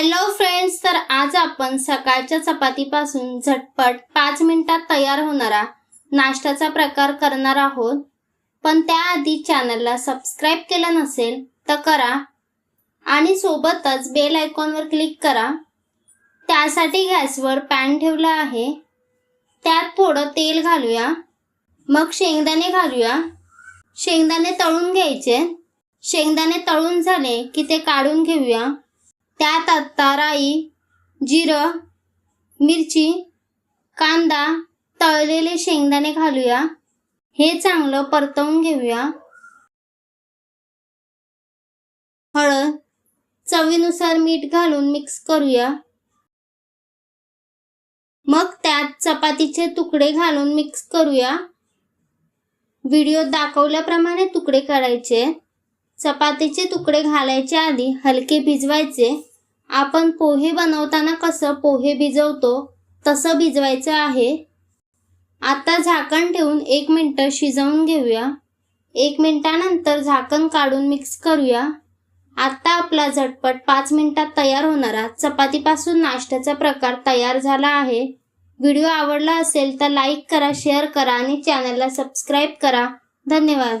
Hello friends तर आज आपण सकाळच्या चपातीपासून झटपट पाच मिनिटात तयार होणारा नाश्त्याचा प्रकार करणार आहोत. पण त्याआधी चॅनलला सबस्क्राईब केलं नसेल तर करा. आणि सोबतच बेल आयकॉनवर क्लिक करा. त्यासाठी गॅसवर पॅन ठेवला आहे. त्यात थोडं तेल घालूया. मग शेंगदाणे घालूया. शेंगदाणे तळून घ्यायचे. शेंगदाणे तळून झाले की ते काढून घेऊया. त्यात आत्ता राई जिरं मिरची कांदा तळलेले शेंगदाणे घालूया. हे चांगलं परतवून घेऊया. हळद चवीनुसार मीठ घालून मिक्स करूया. मग त्यात चपातीचे तुकडे घालून मिक्स करूया. व्हिडिओ दाखवल्याप्रमाणे तुकडे करायचे चपातीचे तुकडे घालायच्या आधी हलके भिजवायचे. आपण पोहे बनवताना कसं पोहे भिजवतो तसं भिजवायचं आहे. आता झाकण ठेवून एक मिनटं शिजवून घेऊया. एक मिनिटानंतर झाकण काढून मिक्स करूया. आता आपला झटपट पाच मिनिटात तयार होणारा चपातीपासून नाश्त्याचा प्रकार तयार झाला आहे. व्हिडिओ आवडला असेल तर लाईक करा शेअर करा आणि चॅनलला सबस्क्राईब करा. धन्यवाद.